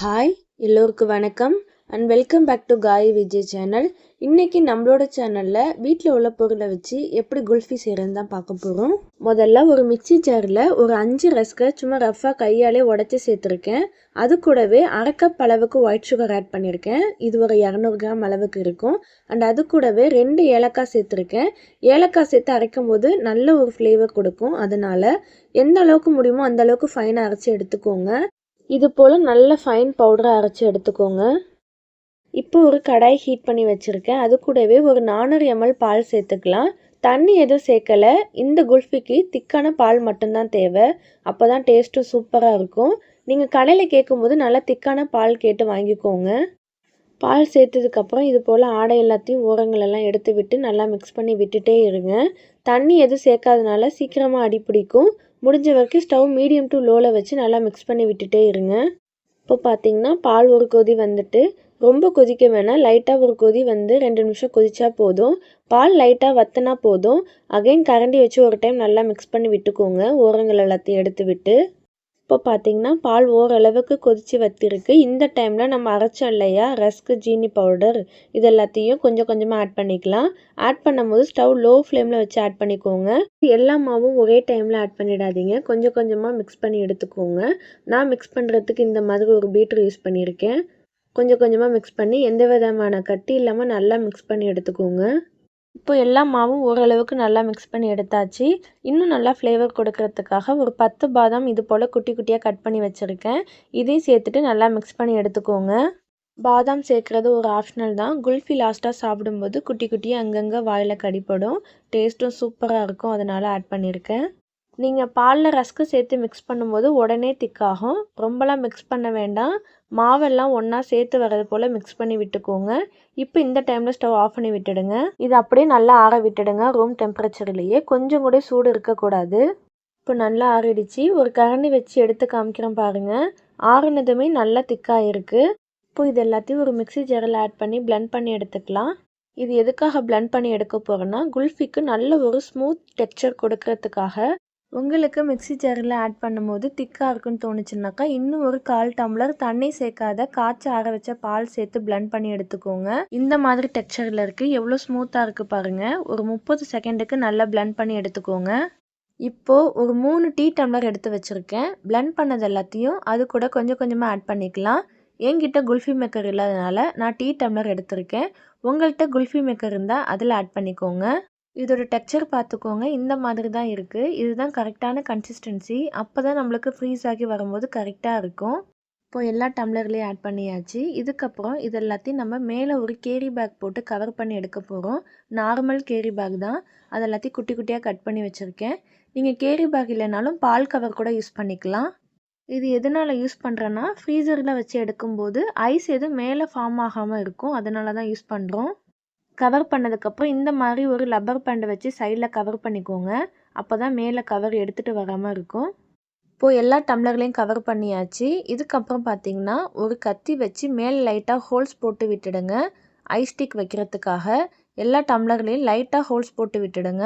Hi எல்லோருக்கும் வணக்கம் and welcome back to காய் விஜய் சேனல் இன்றைக்கி நம்மளோட சேனலில் வீட்டில் உள்ள பொருளை வச்சு எப்படி குல்ஃபி செய்கிறதுன்னு தான் பார்க்க போகிறோம் முதல்ல ஒரு மிக்சி ஜாரில் ஒரு அஞ்சு ரஸ்கை சும்மா ரஃபாக கையாலே உடச்சி சேர்த்துருக்கேன். அது கூடவே அரை கப் அளவுக்கு ஒயிட் சுகர் ஆட் பண்ணியிருக்கேன். இது ஒரு இரநூறு கிராம் அளவுக்கு இருக்கும். அண்ட் அது கூடவே ரெண்டு ஏலக்காய் சேர்த்துருக்கேன். ஏலக்காய் சேர்த்து அரைக்கும் போது நல்ல ஒரு ஃப்ளேவர் கொடுக்கும். அதனால் எந்த அளவுக்கு முடியுமோ அந்த அளவுக்கு ஃபைனாக அரைச்சி எடுத்துக்கோங்க. இது போல் நல்ல ஃபைன் பவுடரை அரைச்சி எடுத்துக்கோங்க. இப்போ ஒரு கடாய் ஹீட் பண்ணி வச்சுருக்கேன். அது கூடவே ஒரு நானூறு எம்எல் பால் சேர்த்துக்கலாம். தண்ணி எதுவும் சேர்க்கலை. இந்த குல்ஃபிக்கு திக்கான பால் மட்டும்தான் தேவை. அப்போ தான் டேஸ்ட்டும் சூப்பராக இருக்கும். நீங்கள் கடையில் கேட்கும்போது நல்லா திக்கான பால் கேட்டு வாங்கிக்கோங்க. பால் சேர்த்ததுக்கப்புறம் இது போல் ஆடை எல்லாத்தையும் ஓரங்களெல்லாம் எடுத்து விட்டு நல்லா மிக்ஸ் பண்ணி விட்டுட்டே இருங்க. தண்ணி எதுவும் சேர்க்காதனால சீக்கிரமாக அடி பிடிக்கும். முடிஞ்ச வரைக்கும் ஸ்டவ் மீடியம் டு லோவில் வச்சு நல்லா மிக்ஸ் பண்ணி விட்டுட்டே இருங்க. இப்போ பார்த்தீங்கன்னா பால் ஒரு கொதி வந்துட்டு ரொம்ப கொதிக்க வேணாம். லைட்டாக ஒரு கொதி வந்து ரெண்டு நிமிஷம் கொதிச்சா போதும். பால் லைட்டாக வத்தினா போதும். அகைன் கரண்டி வச்சு ஒரு டைம் நல்லா மிக்ஸ் பண்ணி விட்டுக்கோங்க. ஓரங்கள் எல்லாத்தையும் எடுத்து விட்டு. இப்போ பார்த்தீங்கன்னா பால் ஓரளவுக்கு கொதித்து வத்திருக்கு. இந்த டைமில் நம்ம அரைச்சோம் இல்லையா ரஸ்க்கு ஜீனி பவுடர் இது எல்லாத்தையும் கொஞ்சம் கொஞ்சமாக ஆட் பண்ணிக்கலாம். ஆட் பண்ணும்போது ஸ்டவ் லோ ஃப்ளேமில் வச்சு ஆட் பண்ணிக்கோங்க. எல்லா மாவும் ஒரே டைமில் ஆட் பண்ணிடாதீங்க. கொஞ்சம் கொஞ்சமாக மிக்ஸ் பண்ணி எடுத்துக்கோங்க. நான் மிக்ஸ் பண்ணுறதுக்கு இந்த மாதிரி ஒரு பீட்ரு யூஸ் பண்ணியிருக்கேன். கொஞ்சம் கொஞ்சமாக மிக்ஸ் பண்ணி எந்த விதமான கட்டி இல்லாமல் நல்லா மிக்ஸ் பண்ணி எடுத்துக்கோங்க. இப்போ எல்லா மாவும் ஓரளவுக்கு நல்லா மிக்ஸ் பண்ணி எடுத்தாச்சு. இன்னும் நல்லா ஃப்ளேவர் கொடுக்கறதுக்காக ஒரு பத்து பாதாம் இது போல் குட்டி குட்டியாக கட் பண்ணி வச்சுருக்கேன். இதையும் சேர்த்துட்டு நல்லா மிக்ஸ் பண்ணி எடுத்துக்கோங்க. பாதாம் சேர்க்குறது ஒரு ஆப்ஷனல் தான். குல்ஃபி லாஸ்ட்டாக சாப்பிடும்போது குட்டி குட்டியாக அங்கங்கே வாயில் கடிப்படும். டேஸ்ட்டும் சூப்பராக இருக்கும். அதனால் ஆட் பண்ணியிருக்கேன் நீங்கள் பாலில் ரஸ்க்கு சேர்த்து மிக்ஸ் பண்ணும்போது உடனே திக்காகும். ரொம்பலாம் மிக்ஸ் பண்ண வேண்டாம். மாவெல்லாம் ஒன்றா சேர்த்து வர்றது போல் மிக்ஸ் பண்ணி விட்டுக்கோங்க. இப்போ இந்த டைமில் ஸ்டவ் ஆஃப் பண்ணி விட்டுடுங்க. இது அப்படியே நல்லா ஆற விட்டுடுங்க. ரூம் டெம்பரேச்சர்லேயே கொஞ்சம் கூட சூடு இருக்கக்கூடாது. இப்போ நல்லா ஆறிடுச்சு. ஒரு கரண்டி வச்சு எடுத்து காமிக்கிறேன் பாருங்கள் ஆறுனதுமே நல்லா திக்காக இருக்குது இப்போ இது எல்லாத்தையும் ஒரு மிக்ஸி ஜாரில் ஆட் பண்ணி பிளெண்ட் பண்ணி எடுத்துக்கலாம். இது எதுக்காக பிளெண்ட் பண்ணி எடுக்க போகிறோன்னா குல்ஃபிக்கு நல்ல ஒரு ஸ்மூத் டெக்ஸ்சர் கொடுக்கறதுக்காக உங்களுக்கு மிக்ஸி ஜாரில் ஆட் பண்ணும்போது திக்காக இருக்குன்னு தோணுச்சுனாக்கா இன்னும் ஒரு கால் டம்ளர் தண்ணி சேர்க்காத காய்ச்சி ஆற வச்ச பால் சேர்த்து பிளண்ட் பண்ணி எடுத்துக்கோங்க. இந்த மாதிரி டெக்ஸ்சரில் இருக்குது எவ்வளோ ஸ்மூத்தாக இருக்குது பாருங்கள் ஒரு முப்பது செகண்டுக்கு நல்லா பிளண்ட் பண்ணி எடுத்துக்கோங்க. இப்போது ஒரு மூணு டீ டம்ளர் எடுத்து வச்சுருக்கேன். பிளண்ட் பண்ணது எல்லாத்தையும் அது கூட கொஞ்சம் கொஞ்சமாக ஆட் பண்ணிக்கலாம். என்கிட்ட குல்ஃபி மேக்கர் இல்லாதனால நான் டீ டம்ளர் எடுத்திருக்கேன். உங்கள்கிட்ட குல்ஃபி மேக்கர் இருந்தால் அதில் ஆட் பண்ணிக்கோங்க. இதோட டெக்ஸ்சர் பார்த்துக்கோங்க. இந்த மாதிரி தான் இருக்குது இதுதான் கரெக்டான கன்சிஸ்டன்சி அப்போ தான் நம்மளுக்கு ஃப்ரீஸ் ஆகி வரும்போது கரெக்டாக இருக்கும். இப்போ எல்லா டம்ளர்லேயும் ஆட் பண்ணியாச்சு. இதுக்கப்புறம் இது எல்லாத்தையும் நம்ம மேலே ஒரு கேரி பேக் போட்டு கவர் பண்ணி எடுக்க போகிறோம் நார்மல் கேரி பேக் தான். அது எல்லாத்தையும் குட்டி குட்டியாக கட் பண்ணி வச்சுருக்கேன். நீங்கள் கேரி பேக் இல்லைனாலும் பால் கவர் கூட யூஸ் பண்ணிக்கலாம். இது எதனால் யூஸ் பண்ணுறேன்னா ஃப்ரீசரில் வச்சு எடுக்கும்போது ஐஸ் எதுவும் மேலே ஃபார்ம் ஆகாமல் இருக்கும். அதனால தான் யூஸ் பண்ணுறோம் கவர் பண்ணதுக்கப்புறம் இந்த மாதிரி ஒரு லப்பர் பேண்டை வச்சு சைடில் கவர் பண்ணிக்கோங்க. அப்போ தான் மேலே கவர் எடுத்துகிட்டு வராமல் இருக்கும். இப்போது எல்லா டம்ளர்லேயும் கவர் பண்ணியாச்சு. இதுக்கப்புறம் பார்த்தீங்கன்னா ஒரு கத்தி வச்சு மேலே லைட்டாக ஹோல்ஸ் போட்டு விட்டுடுங்க. ஐஸ் ஸ்டிக் வைக்கிறதுக்காக எல்லா டம்ளர்லேயும் லைட்டாக ஹோல்ஸ் போட்டு விட்டுடுங்க.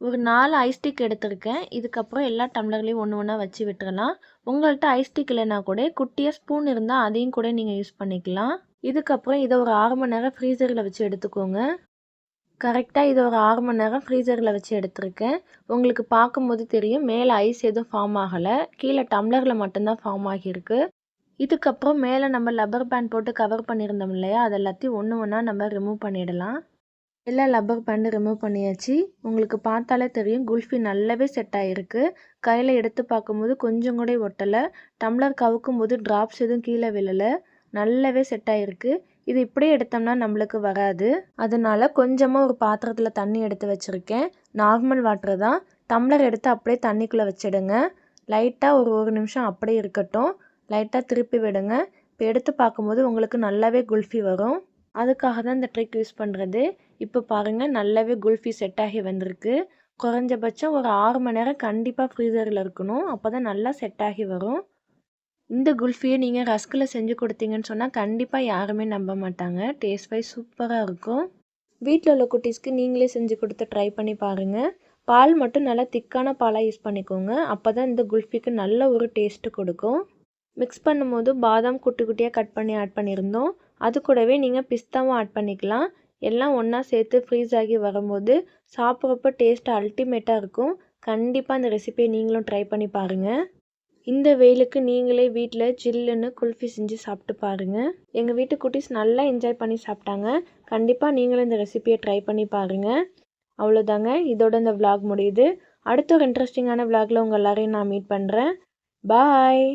ஒரு நாலு ஐஸ் ஸ்டிக் எடுத்திருக்கேன். இதுக்கப்புறம் எல்லா டம்ளர்லேயும் ஒன்று ஒன்றா வச்சு விட்டுறலாம். உங்கள்கிட்ட ஐஸ் ஸ்டிக் இல்லைனா கூட குட்டியாக ஸ்பூன் இருந்தால் அதையும் கூட நீங்கள் யூஸ் பண்ணிக்கலாம். இதுக்கப்புறம் இதை ஒரு ஆறு மணி நேரம் ஃப்ரீசரில் வச்சு எடுத்துக்கோங்க. கரெக்டாக இதை ஒரு ஆறு மணி நேரம் ஃப்ரீசரில் வச்சு எடுத்திருக்கேன். உங்களுக்கு பார்க்கும்போது தெரியும் மேலே ஐஸ் எதுவும் ஃபார்ம் ஆகலை. கீழே டம்ளரில் மட்டும்தான் ஃபார்ம் ஆகியிருக்கு. இதுக்கப்புறம் மேலே நம்ம லப்பர் பேண்ட் போட்டு கவர் பண்ணியிருந்தோம் இல்லையா? அது எல்லாத்தையும் ஒன்று ஒன்றா நம்ம ரிமூவ் பண்ணிடலாம். எல்லா லப்பர் பேண்டு ரிமூவ் பண்ணியாச்சு. உங்களுக்கு பார்த்தாலே தெரியும் குல்ஃபி நல்லாவே செட் ஆகிருக்கு கையில் எடுத்து பார்க்கும்போது கொஞ்சம் கூட ஒட்டலை. டம்ளர் கவுக்கும் போது ட்ராப்ஸ் எதுவும் கீழே விழலை. நல்லாவே செட் ஆகிருக்கு இது இப்படியே எடுத்தோம்னா நம்மளுக்கு வராது. அதனால கொஞ்சமாக ஒரு பாத்திரத்தில் தண்ணி எடுத்து வச்சுருக்கேன். நார்மல் வாட்டர் தான். டம்ளர் எடுத்து அப்படியே தண்ணிக்குள்ளே வச்சிடுங்க. லைட்டாக ஒரு ஒரு நிமிஷம் அப்படியே இருக்கட்டும். லைட்டாக திருப்பி விடுங்க. இப்போ எடுத்து பார்க்கும்போது உங்களுக்கு நல்லாவே குல்ஃபி வரும். அதுக்காக தான் இந்த ட்ரிக் யூஸ் பண்ணுறது இப்போ பாருங்கள் நல்லாவே குல்ஃபி செட் ஆகி வந்திருக்கு. குறைஞ்சபட்சம் ஒரு ஆறு மணி நேரம் கண்டிப்பாக ஃப்ரீசரில் இருக்கணும். அப்போ தான் நல்லா செட் ஆகி வரும். இந்த குல்ஃபியை நீங்கள் ரஸ்கில் செஞ்சு கொடுத்தீங்கன்னு சொன்னால் கண்டிப்பாக யாருமே நம்ப மாட்டாங்க. டேஸ்ட் வைஸ் சூப்பராக இருக்கும். வீட்டில் உள்ள குட்டீஸ்க்கு நீங்களே செஞ்சு கொடுத்து ட்ரை பண்ணி பாருங்கள் பால் மட்டும் நல்லா திக்கான பாலாக யூஸ் பண்ணிக்கோங்க. அப்போ தான் இந்த குல்ஃபிக்கு நல்ல ஒரு டேஸ்ட்டு கொடுக்கும். மிக்ஸ் பண்ணும்போது பாதாம் குட்டி குட்டியாக கட் பண்ணி ஆட் பண்ணியிருந்தோம். அது கூடவே நீங்கள் பிஸ்தாவும் ஆட் பண்ணிக்கலாம். எல்லாம் ஒன்றா சேர்த்து ஃப்ரீஸ் ஆகி வரும்போது சாப்பிட்றப்ப டேஸ்ட் அல்டிமேட்டாக இருக்கும். கண்டிப்பாக அந்த ரெசிபியை நீங்களும் ட்ரை பண்ணி பாருங்கள் இந்த வெயிலுக்கு நீங்களே வீட்டில் சில்லுன்னு குல்ஃபி செஞ்சு சாப்பிட்டு பாருங்கள் எங்கள் வீட்டு குட்டீஸ் நல்லா என்ஜாய் பண்ணி சாப்பிட்டாங்க. கண்டிப்பாக நீங்களும் இந்த ரெசிபியை ட்ரை பண்ணி பாருங்கள் அவ்வளோதாங்க இதோட இந்த விலாக் முடியுது. அடுத்த ஒரு இன்ட்ரெஸ்டிங்கான விலாகில் உங்கள் எல்லாரையும் நான் மீட் பண்ணுறேன் பாய்